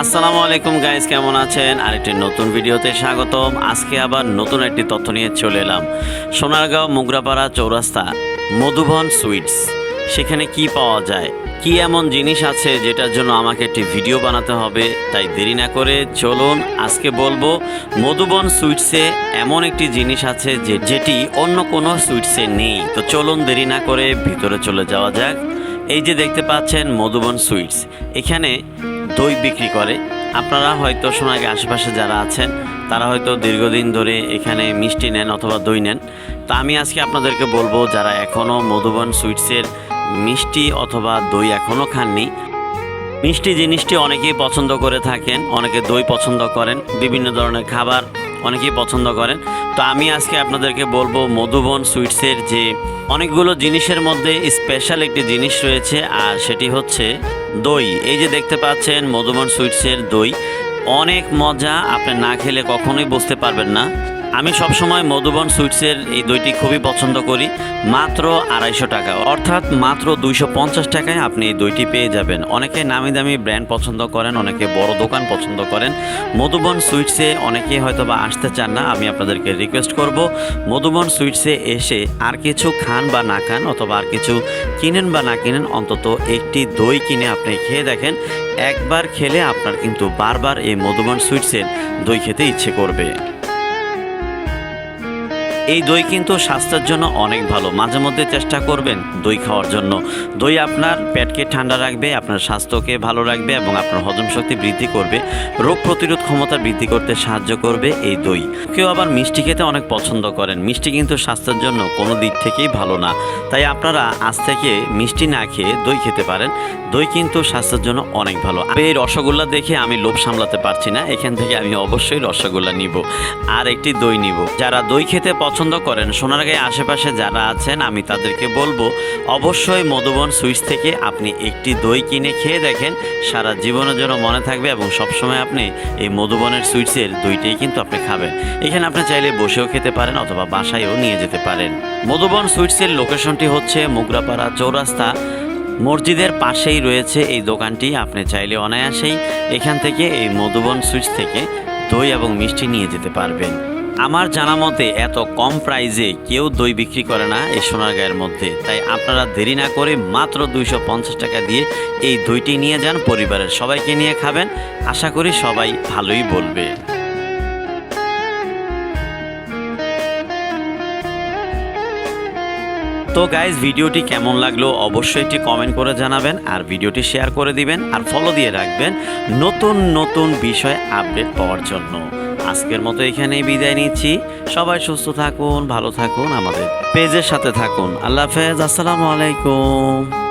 আসসালামু আলাইকুম গাইস কেমন আছেন? আরেকটি নতুন ভিডিওতে স্বাগতম। আজকে আবার নতুন একটি তথ্য নিয়ে চলে এলাম। সোনারগাঁও মুগরাপাড়া চৌরাস্তা, মধুবন সুইটস, সেখানে কি পাওয়া যায়? কি এমন জিনিস আছে যেটার জন্য আমাকে একটি ভিডিও বানাতে হবে? তাই দেরি না করে চলুন, আজকে বলব, মধুবন সুইটসে এমন একটি জিনিস আছে যে, যেটি অন্য কোনো সুইটসে নেই। তো চলুন দেরি না করে ভিতরে চলে যাওয়া যাক। এই যে দেখতে পাচ্ছেন মধুবন সুইটস, এখানে দই বিক্রি করে। আপনারা হয়তো সোনাগে আশেপাশে যারা আছেন, তারা হয়তো দীর্ঘদিন ধরে এখানে মিষ্টি নেন অথবা দই নেন। তা আমি আজকে আপনাদেরকে বলব, যারা এখনও মধুবন সুইটসের মিষ্টি অথবা দই এখনও খাননি, মিষ্টি জিনিসটি অনেকেই পছন্দ করে থাকেন, অনেকে দই পছন্দ করেন, বিভিন্ন ধরনের খাবার অনেকেই পছন্দ করেন। তো আমি আজকে আপনাদেরকে বলব মধুবন সুইটসের যে অনেকগুলো জিনিসের মধ্যে স্পেশাল একটি জিনিস রয়েছে, আর সেটি হচ্ছে দই। এই যে দেখতে পাচ্ছেন মধুবন সুইটসের দই, অনেক মজা, আপনি না খেলে কখনোই বুঝতে পারবেন না। আমি সবসময় মধুবন সুইটসের এই দইটি খুবই পছন্দ করি, মাত্র আড়াইশো টাকা। অর্থাৎ মাত্র দুইশো পঞ্চাশ টাকায় আপনি এই দইটি পেয়ে যাবেন। অনেকে নামি দামি ব্র্যান্ড পছন্দ করেন, অনেকে বড় দোকান পছন্দ করেন। মধুবন সুইটসে অনেকে হয়তো বা আসতে চান না, আমি আপনাদেরকে রিকোয়েস্ট করব, মধুবন সুইটসে এসে আর কিছু খান বা না খান অথবা আর কিছু কিনেন বা না কিনেন, অন্তত একটি দই কিনে আপনি খেয়ে দেখেন। একবার খেলে আপনার কিন্তু বারবার এই মধুবন সুইটসের দই খেতে ইচ্ছে করবে। এই দই কিন্তু স্বাস্থ্যের জন্য অনেক ভালো। মাঝে মধ্যে চেষ্টা করবেন দই খাওয়ার জন্য। দই আপনার পেটকে ঠান্ডা রাখবে, আপনার স্বাস্থ্যকে ভালো রাখবে এবং আপনার হজম শক্তি বৃদ্ধি করবে, রোগ প্রতিরোধ ক্ষমতা বৃদ্ধি করতে সাহায্য করবে এই দই। কেউ আবার মিষ্টি খেতে অনেক পছন্দ করেন। মিষ্টি কিন্তু স্বাস্থ্যের জন্য কোনো দিক থেকেই ভালো না। তাই আপনারা আজ থেকে মিষ্টি না খেয়ে দই খেতে পারেন। দই কিন্তু স্বাস্থ্যের জন্য অনেক ভালো। এই রসগোল্লা দেখে আমি লোভ সামলাতে পারছি না। এখান থেকে আমি অবশ্যই রসগোল্লা নিব আর একটি দই নিব। যারা দই খেতে পছন্দ করেন। সোনারগাঁয়ে আশেপাশে যারা আছেন, আমি তাদেরকে বলব, অবশ্যই মধুবন সুইচ থেকে আপনি একটি দই কিনে খেয়ে দেখেন, সারা জীবনের জন্য মনে থাকবে এবং সবসময় আপনি এই মধুবনের সুইটসের দইটাই কিন্তু আপনি খাবেন। এখানে আপনি চাইলে বসেও খেতে পারেন অথবা বাসায়ও নিয়ে যেতে পারেন। মধুবন সুইটসের লোকেশনটি হচ্ছে মুগরাপাড়া চৌরাস্তা। মসজিদের পাশেই রয়েছে এই দোকানটি, আপনি চাইলে অনায়াসেই এখান থেকে এই মধুবন সুইচ থেকে দই এবং মিষ্টি নিয়ে যেতে পারবেন। আমার জানা মতে এত কম প্রাইজে কেউ দই বিক্রি করে না এই সোনারগাঁয়ের মধ্যে। তাই আপনারা দেরি না করে মাত্র দুইশো পঞ্চাশ টাকা দিয়ে এই দইটি নিয়ে যান পরিবারের সবাইকে নিয়ে খাবেন। আশা করি সবাই ভালোই বলবে। তো গাইজ ভিডিওটি কেমন লাগল অবশ্যই একটি কমেন্ট করে জানাবেন আর ভিডিওটি শেয়ার করে দিবেন আর ফলো দিয়ে রাখবেন নতুন নতুন বিষয় আপডেট পাওয়ার জন্য। আজকের মতো এখানেই বিদায় নিচ্ছি। সবাই সুস্থ থাকুন, ভালো থাকুন, আমাদের পেজের সাথে থাকুন। আল্লাহ হাফেজ, আসসালামু আলাইকুম।